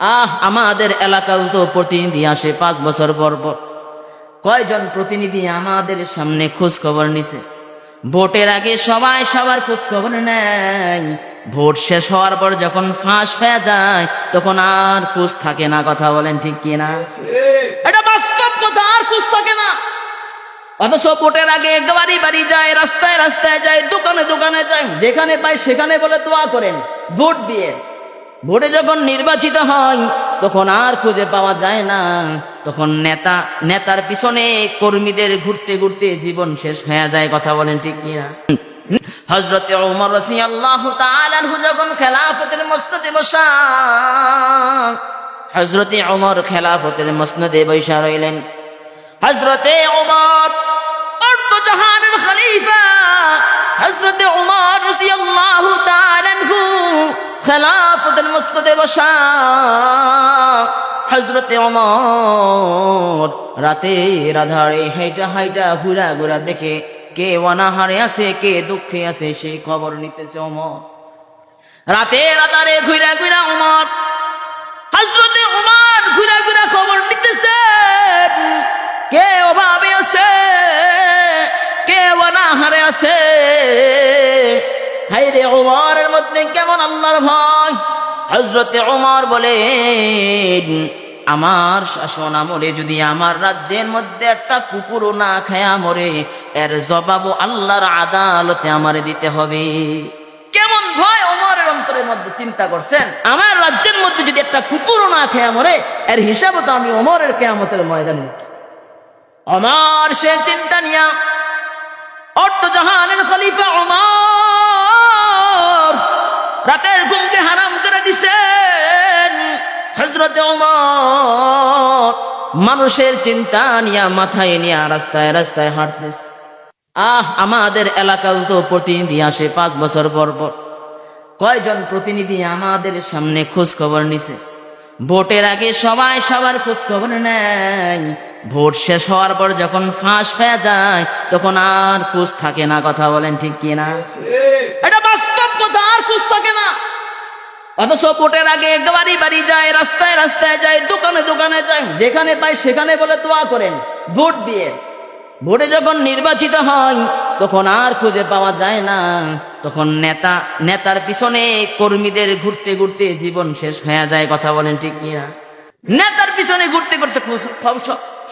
আহ, আমাদের এলাকাও তো প্রতিনিধি আসে পাঁচ বছর পর পর। কয়জন প্রতিনিধি আমাদের সামনে খোঁজ খবর নিছে? ভোটের আগে সবাই সবার খোঁজ খবর নেয়। ভোট শেষ হওয়ার পর যখন ফাঁস হয়ে যায়, তখন আর খোঁজ থাকে না, কথা বলেন ঠিক কিনা এটা বাস্তব কথা, আর খোঁজ থাকে না। অথচ ভোটের আগে বাড়ি বাড়ি যায়, রাস্তায় রাস্তায় যায়, দোকানে দোকানে যায়, যেখানে পায় সেখানে বলে দোয়া করেন, ভোট দিয়ে। ভোটে যখন নির্বাচিত হয়, তখন আর খুঁজে পাওয়া যায় না। তখন নেতা, নেতার পিছনে কর্মীদের ঘুরতে ঘুরতে জীবন শেষ হয়ে যায়, কথা বলেন ঠিক কিনা? হজরতে ওমর রসি আল্লাহ যখন খেলাফতের মস্তদে বসা হজরতে ওমর খেলাফতের মসনদে বৈশা রইলেন। হজরতে ওমর অর্থ জাহানের খলিফা হজরতে ওমর তাআলা আনহু খেলাফতের মসনদে বসা হজরতে ওমর রাতে রাধারে হাইটা হাইটা ঘুরা ঘুরা দেখে কে অনাহারে আছে, কে দুঃখে আছে সেই খবর নিতেছে ওমর। রাতে রাতারে ঘুরা ঘুরা ওমর হজরতে ওমর ঘুরা ঘুরা খবর নিতেছে। কে অভাবে আছে, কে অনাহারে আছে হাই রে ওমরের মধ্যে কেমন আল্লাহর ভয়? হজরতে ওমর বলেন, আমার শাসন আমলে যদি আমার রাজ্যের মধ্যে একটা কুকুরও না খায়া মরে, এর জবাবও আল্লাহর আদালতে আমারে দিতে হবে। কেমন ভয় অমরের অন্তরের মধ্যে, চিন্তা করছেন? আমার রাজ্যের মধ্যে যদি একটা কুকুরও না খেয়া মরে, এর হিসাবও তো আমি অমরের কেয়ামতের ময়দানে আমার সে চিন্তা নিয়া, অর্থ জাহানের খলিফা অমর রাতের ঘুমকে হারাম করে দিছেন হজরতে অমর মানুষের চিন্তা নিয়া মাথায় নিয়া রাস্তায় রাস্তায় হাঁটতেছে। আহ আমাদের এলাকাও তো প্রতিনিধি আসে পাঁচ বছর পর পর। কয়জন প্রতিনিধি আমাদের সামনে খোঁজ খবর নিছে। ভোটের আগে সবাই সবার খোঁজ খবর নেয়। ভোট শেষ হওয়ার পর যখন ফাঁস হয়ে যায় তখন আর খোঁজ থাকে না কথা বলেন ঠিক কিনা? এটা বাস্তব আর খোঁজ থাকে না। অথচ ভোটের আগে বাড়ি বাড়ি যায়, রাস্তায় রাস্তায় যায়, দোকানে দোকানে যায়, যেখানে পায় সেখানে বলে দোয়া করেন, ভোট দিয়ে। ভোটে যখন নির্বাচিত হয়, তখন আর খুঁজে পাওয়া যায় না। তখন নেতা, নেতার পিছনে কর্মীদের ঘুরতে ঘুরতে জীবন শেষ হয়ে যায়, কথা বলেন ঠিক কিনা? নেতার পিছনে ঘুরতে ঘুরতে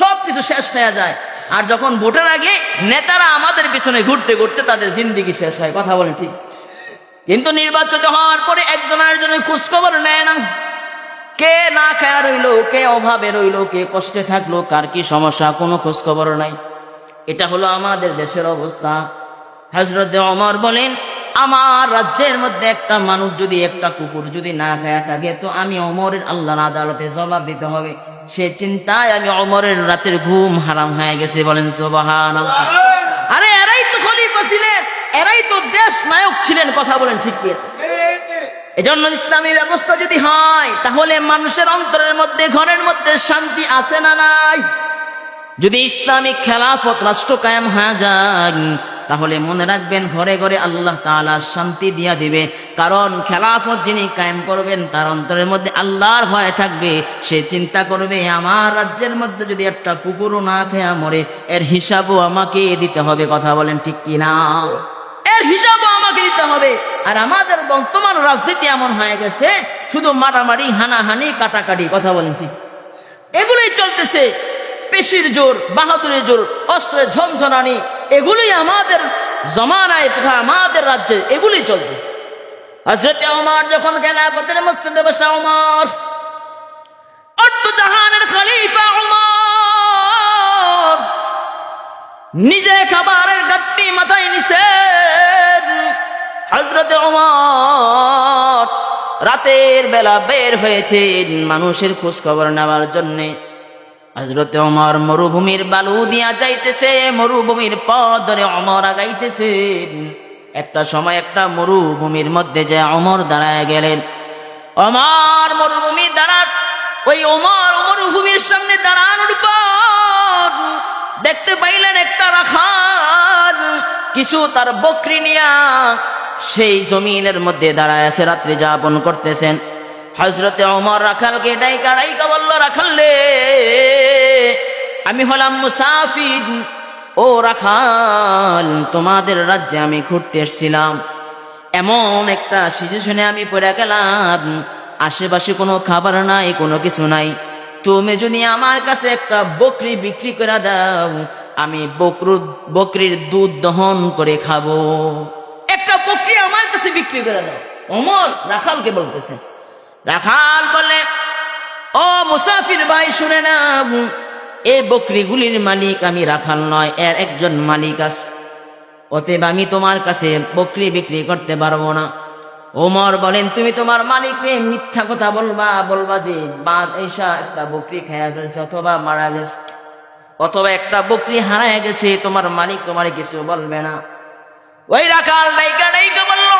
সব কিছু শেষ হয়ে যায়। আর যখন ভোটের আগে নেতারা আমাদের পিছনে ঘুরতে ঘুরতে তাদের জিন্দিগি শেষ হয়, কথা বলেন ঠিক। কিন্তু নির্বাচিত হওয়ার পরে একজন আরেকজনের খোঁজখবর নেয় না। কে না খায়া রইল, কে অভাবে রইল, কে কষ্টে থাকল, কার কি সমস্যা, কোনো খোঁজখবর নাই। এটা হলো আমাদের দেশের অবস্থা। হজরত অমর বলেন, আমার রাজ্যের মধ্যে একটা মানুষ যদি একটা কুকুর যদি না খায়া থাকে, তো আমি অমরের আল্লাহর আদালতে জবাব দিতে হবে। সে চিন্তায় আমি অমরের রাতের ঘুম হারাম হয়ে গেছে বলেন সোবাহান আরে এরাই তো খলিফা ছিলেন এরাই তো দেশ নায়ক ছিলেন, কথা বলেন ঠিক এজন্য ইসলামী ব্যবস্থা যদি হয়, তাহলে মানুষের অন্তরের মধ্যে, ঘরের মধ্যে শান্তি আসে না নাই? যদি ইসলামিক খেলাফত রাষ্ট্র কায়েম হয়ে যায় তাহলে মনে রাখবেন ঘরে ঘরে আল্লাহ তাআলা শান্তি দিয়া দিবে। কারণ খেলাফত যিনি কায়েম করবেন, তার অন্তরের মধ্যে আল্লাহর ভয় থাকবে। সে চিন্তা করবে, আমার রাজ্যের মধ্যে যদি একটা কুকুরও না খেয়া মরে, এর হিসাবও আমাকে দিতে হবে, কথা বলেন ঠিক কিনা? এর হিসাবও আমাকে দিতে হবে। আর আমাদের বর্তমান রাজনীতি এমন হয়ে গেছে, শুধু মারামারি, হানাহানি, কাটাকাটি, কথা বলছি এগুলোই চলতেছে। পেশির জোর, বাহাদুরের জোর, অস্ত্রের ঝমঝনানি এগুলোই আমাদের জমানায় তথা আমাদের রাজ্যে এগুলোই চলতেছে। হজরত আমার যখন খেলাফতের মসজিদে বসা আমার অর্থ জাহানের খলিফা উমর নিজে খাবারের গাপ্পি মাথায় নিছেন হজরত উমর রাতের বেলা বের হয়েছেন মানুষের খোঁজ খবর নেওয়ার জন্যে। হজরত অমর মরুভূমির বালু দিয়া যাইতেছে, মরুভূমির পথ ধরে অমর আগাইতেছে একটা সময় একটা মরুভূমির মধ্যে যে অমর দাঁড়ায় গেলেন। অমর মরুভূমি দাঁড়ান, ওই অমর মরুভূমির সামনে দাঁড়ানোর পর দেখতে পাইলেন একটা রাখাল, কিছু তার বকরি নিয়া সেই জমিনের মধ্যে দাঁড়ায় আছে, রাত্রি যাপন করতেছেন। হজরতে অমর রাখালকে ডাইকা ডাইকা বলল, রাখালে আমি হলাম মুসাফির। ও রাখাল, তোমাদের রাজ্যে আমি ঘুরতে এসেছিলাম। এমন একটা সিচুয়েশনে আমি পড়ে গেলাম। আশেপাশে কোনো খাবার নাই, কোনো কিছু নাই। তুমি যদি আমার কাছে একটা বকরি বিক্রি করে দাও, আমি বকরু বকরির দুধ দহন করে খাব। একটা বকরি আমার কাছে বিক্রি করে দাও। অমর রাখালকে বলতেছে। রাখাল বলে, ও মুসাফির ভাই, শুনে না এই বকরিগুলির মালিক আমি রাখাল নয়, এর একজন মালিক আছে। অতএব আমি তোমার কাছে বকরি বিক্রি করতে পারব না। ওমর বলেন, তুমি তোমার মালিককে মিথ্যা কথা বলবা বলবা যে বাদ এইসা একটা বকরি খায়া ফেলছে অথবা মারা গেছে। অথবা একটা বকরি হারায় গেছে, তোমার মালিক তোমার কিছু বলবে না। ওই রাখাল ডাইকা ডাইকা বলল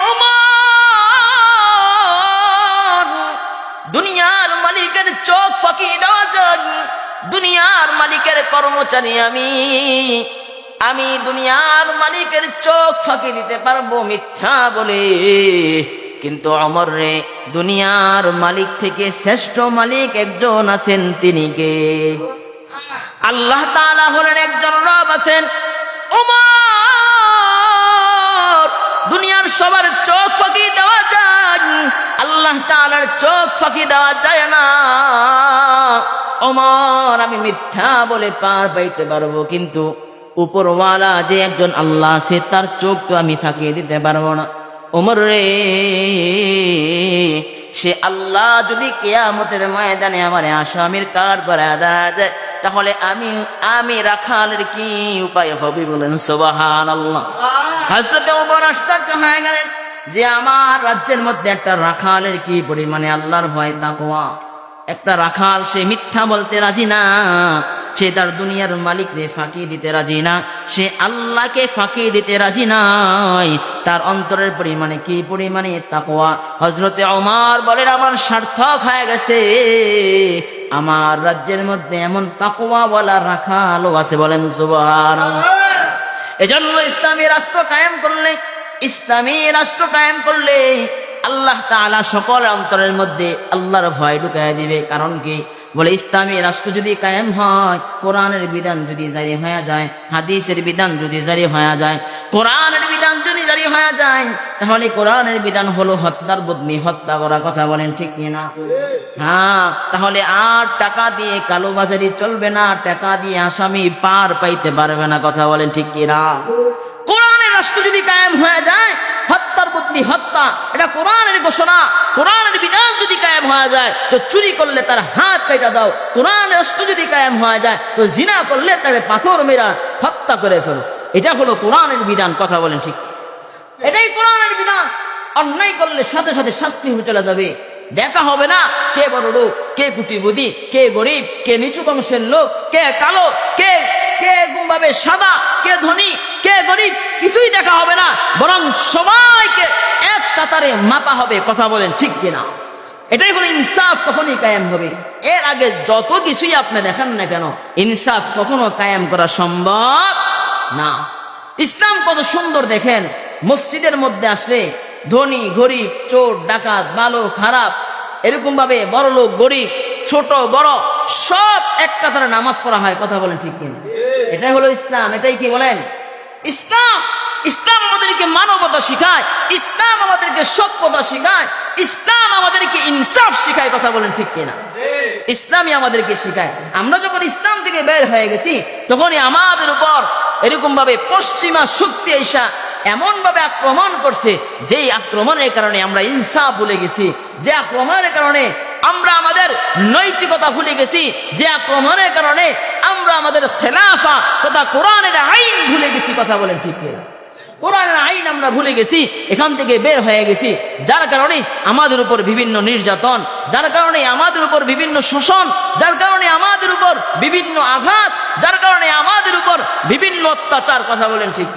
দুনিয়ার মালিকের চোখ ফাঁকি দেওয়া দুনিয়ার মালিকের কর্মচারী আমি। আমি দুনিয়ার মালিকের চোখ ফাঁকি দিতে পারব মিথ্যা বলে। কিন্তু অমর রে, দুনিয়ার মালিক থেকে শ্রেষ্ঠ মালিক একজন আছেন তিনি কে? আল্লাহ তাআলা হলেন একজন রব আছেন। ওমর দুনিয়ার সবার চোখ ফাঁকি দেওয়া যায়। আল্লাহ তালার চোখ ফাঁকি দেওয়া যায় না। অমর আমি মিথ্যা বলে পার পাইতে পারব, কিন্তু উপরওয়ালা যে একজন আল্লাহ, সে তার চোখ তো আমি ফাঁকিয়ে দিতে পারব না। ওমর রে সে আল্লাহ যদি কেয়ামতের ময়দানে আমার আসামির কার দাঁড়া যায় তাহলে আমি আমি রাখালের কি উপায় হবে বলেন? সোবাহান আল্লাহ হাজরতে ওমর আশ্চর্য হয়ে গেলেন যে আমার রাজ্যের মধ্যে একটা রাখালের কি পরিমাণে আল্লাহর ভয় তাকওয়া? একটা রাখাল সে মিথ্যা বলতে রাজি না। সে তার দুনিয়ার মালিকরে ফাঁকি দিতে রাজি না, সে আল্লাহকে ফাঁকি দিতে রাজি নাই। তার অন্তরের পরিমাণে কি পরিমাণে তাকওয়া? হজরতে অমার বলেন, আমার সার্থক হয়ে গেছে। আমার রাজ্যের মধ্যে এমন তাকওয়া বলা রাখালও আছে বলেন, সুবহানাল্লাহ। এজন্য ইসলামী রাষ্ট্র কায়েম করলে, ইসলামী রাষ্ট্র কায়েম করলে আল্লাহ তাআলা সকল অন্তরের মধ্যে আল্লাহর ভয় ঢুকাই দিবে। কারণ কি? বলে, ইসলামী রাষ্ট্র যদি কায়েম হয়, কোরআনের বিধান যদি জারি হয়ে যায়, হাদিসের বিধান যদি জারি হয়ে যায়, কোরআনের বিধান যদি জারি হয়ে যায়, তাহলে কোরআনের বিধান হলো হত্যার বদলি, হত্যা করা কথা বলেন ঠিক কিনা হ্যাঁ তাহলে আর টাকা দিয়ে কালোবাজারি চলবে না, টাকা দিয়ে আসামি পার পাইতে পারবে না কথা বলেন ঠিক কিনা কোরআনের রাষ্ট্র যদি কায়েম হয়ে যায় হত্যার হত্যা, এটা কোরআনের ঘোষণা। কোরআনের বিধান যদি কায়েম হয়ে যায়, তো চুরি করলে তার হাত কেটে দাও। কোরআনের রাষ্ট্র যদি কায়েম হয়ে যায়, তো জিনা করলে তার পাথর মেরা হত্যা করে ফেলো। এটা হলো কোরআনের বিধান, কথা বলেন ঠিক। এটাই কোরআনের বিধান। অন্যায় করলে সাথে সাথে শাস্তি হয়ে চলে যাবে। দেখা হবে না কে বড় লোক, কে কুটিবুদি কে গরিব, কে নিচু বংশের লোক, কে কালো, কে কে সাদা, কে ধনী, কে গরিব কিছুই দেখা হবে না, বরং সবাইকে এক কাতারে মাপা হবে কথা বলেন ঠিক কিনা। এটাই হলো ইনসাফ তখনই কায়েম হবে। এর আগে যত কিছুই আপনি দেখান না কেন, ইনসাফ কখনো কায়েম করা সম্ভব না। ইসলাম কত সুন্দর দেখেন, মসজিদের মধ্যে আসলে ধনী, গরিব, চোর, ডাকাত ভালো খারাপ এরকম ভাবে বড় লোক, গরিব, ছোট, বড়, সব এক কাতারে নামাজ পড়া হয়, কথা বলেন ঠিক কিনা। এটাই হলো ইসলাম, এটাই কি বলেন? ইসলাম ইসলাম আমাদেরকে মানবতা শিখায়, ইসলাম আমাদেরকে সভ্যতা শিখায়, ইসলাম আমাদেরকে ইনসাফ শিখায়, কথা বলেন ঠিক কিনা? ইসলামই আমাদেরকে শিখায়। আমরা যখন ইসলাম থেকে বের হয়ে গেছি, তখনই আমাদের উপর এরকম ভাবে পশ্চিমা শক্তি এসা এমন ভাবে আক্রমণ করছে, যেই আক্রমণের কারণে আমরা ইনসাফ ভুলে গেছি, যে আক্রমণের কারণে আমরা আমাদের নৈতিকতা ভুলে গেছি, যে আক্রমণের কারণে আমরা আমাদের খেলাফা তথা কোরআনের আইন ভুলে গেছি কথা বলেন ঠিক কোরআনের আইন আমরা ভুলে গেছি, এখান থেকে বের হয়ে গেছি। যার কারণে আমাদের উপর বিভিন্ন নির্যাতন, যার কারণে আমাদের উপর বিভিন্ন শোষণ, যার কারণে আমাদের উপর বিভিন্ন আঘাত, যার কারণে আমাদের উপর বিভিন্ন অত্যাচার, কথা বলেন ঠিক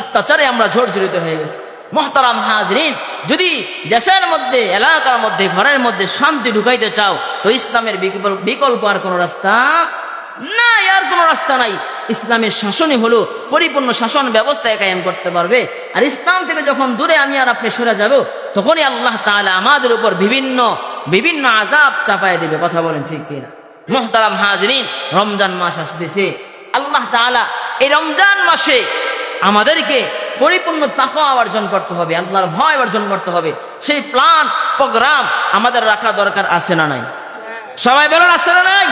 অত্যাচারে আমরা ঝড়ঝড়িত হয়ে গেছি। মহতারাম হাজরিন, যদি দেশের মধ্যে, এলাকার মধ্যে, ঘরের মধ্যে শান্তি ঢুকাইতে চাও, তো ইসলামের বিকল্প আর কোনো রাস্তা কোনো রাস্তা নাই। ইসলামের শাসনই হলো পরিপূর্ণ শাসন ব্যবস্থায় কায়েম করতে পারবে। আর ইসলাম থেকে যখন দূরে আমি আর আপনি সরে যাব, তখনই আল্লাহ তাআলা আমাদের উপর বিভিন্ন বিভিন্ন আজাব চাপায় দেবে। কথা বলেন ঠিক কিনা? মোহতারাম হাজরিন, রমজান মাস আসতেছে। আল্লাহ তাআলা এই রমজান মাসে আমাদেরকে পরিপূর্ণ তাকওয়া অর্জন করতে হবে, আল্লাহর ভয় অর্জন করতে হবে। সেই প্ল্যান, প্রোগ্রাম আমাদের রাখা দরকার, আছে না নাই? সবাই বলেন, আছে না নাই?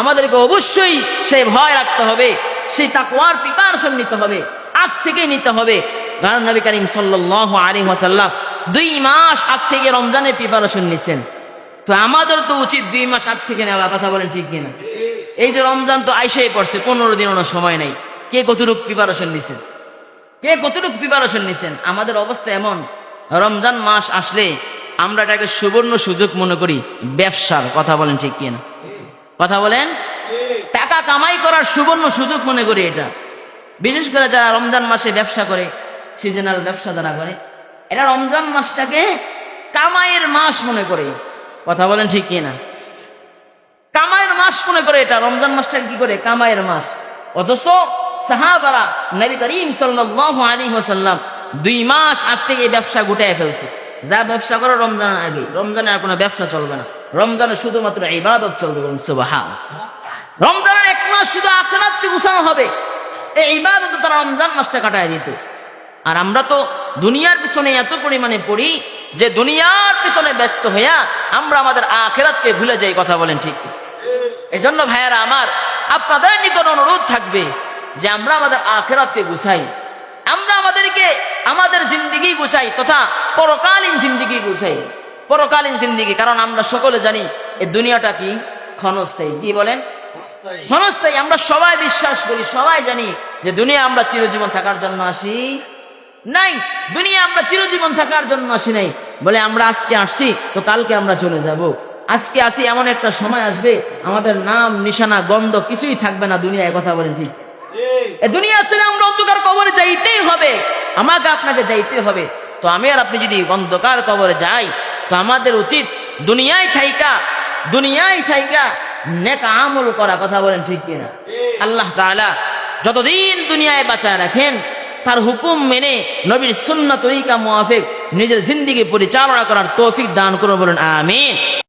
আমাদেরকে অবশ্যই সেই ভয় রাখতে হবে সেই তাকওয়ার প্রিপারেশন নিতে হবে, আগ থেকে নিতে হবে। কারণ নবী করিম সাল্লাল্লাহু আলাইহি ওয়াসাল্লাম দুই মাস আগ থেকে রমজানের প্রিপারেশন নিছেন। তো আমাদের তো উচিত দুই মাস আগ থেকে নেওয়া, কথা বলেন ঠিক কিনা? এই যে রমজান তো আইসেই পড়ছে, পনেরো দিন ওনার সময় নাই। কে কতটুকু প্রিপারেশন নিছেন? কে কতটুকু প্রিপারেশন নিছেন? আমাদের অবস্থা এমন, রমজান মাস আসলে আমরা এটাকে সুবর্ণ সুযোগ মনে করি, ব্যবসার, কথা বলেন ঠিক কিনা? কথা বলেন? টাকা কামাই করার সুবর্ণ সুযোগ মনে করি এটা। বিশেষ করে যারা রমজান মাসে ব্যবসা করে সিজনাল ব্যবসা যারা করে, এরা রমজান মাসটাকে কামাইয়ের মাস মনে করে। কথা বলেন ঠিক কিনা কামাইয়ের মাস মনে করে এটা, রমজান মাসটাকে কি করে? কামাইয়ের মাস। অথচ সাহাবারা নবী করিম সাল্লাল্লাহু আলাইহি ওয়াসাল্লাম দুই মাস আগ থেকে ব্যবসা গুটায় ফেলতো। যা ব্যবসা করো রমজানের আগে, রমজানে আর কোনো ব্যবসা চলবে না। রমজানে শুধুমাত্র ইবাদত চলবে বলুন সুবহান রমজানের এক মাস শুধু আখরাতকে গুছানো হবে। এই ইবাদত তারা রমজান মাসটা কাটায় দিত। আর আমরা তো দুনিয়ার পিছনে এত পরিমাণে পড়ি যে দুনিয়ার পিছনে ব্যস্ত হইয়া আমরা আমাদের আখেরাতকে ভুলে যাই, কথা বলেন ঠিক এই জন্য ভাইয়ারা আমার, আপনাদের নিকট অনুরোধ থাকবে যে আমরা আমাদের আখেরাতকে গুছাই। আমরা আমাদেরকে, আমাদের জিন্দিগি গুছাই তথা পরকালীন জিন্দিগি গুছাই। পরকালীন জিন্দিগি কারণ আমরা সকলে জানি এই দুনিয়াটা কি? ক্ষণস্থায়ী। কি বলেন? ক্ষণস্থায়ী। আমরা সবাই বিশ্বাস করি সবাই জানি যে দুনিয়া আমরা চিরজীবন থাকার জন্য আসি নাই। দুনিয়া আমরা চিরজীবন থাকার জন্য আসি নাই। বলে আমরা আজকে আসছি তো কালকে আমরা চলে যাব। আজকে আসি এমন একটা সময় আসবে আমাদের নাম নিশানা গন্ধ কিছুই থাকবে না দুনিয়ায় কথা বলেন ঠিক? দুনিয়া ছেড়ে আমরা অন্ধকার কবরে যাইতেই হবে। আমাকে আপনাকে যাইতে হবে। তো আমি আর আপনি যদি অন্ধকার কবরে যাই তো আমাদের উচিত দুনিয়ায় থাইকা দুনিয়ায় থাইকা নেক আমল করা, কথা বলেন ঠিক কিনা? আল্লাহ তালা যতদিন দুনিয়ায় বাঁচায় রাখেন, তার হুকুম মেনে নবীর সুন্না তরিকা মোয়াফেক নিজের জিন্দিগি পরিচালনা করার তৌফিক দান করুন বলুন, আমিন।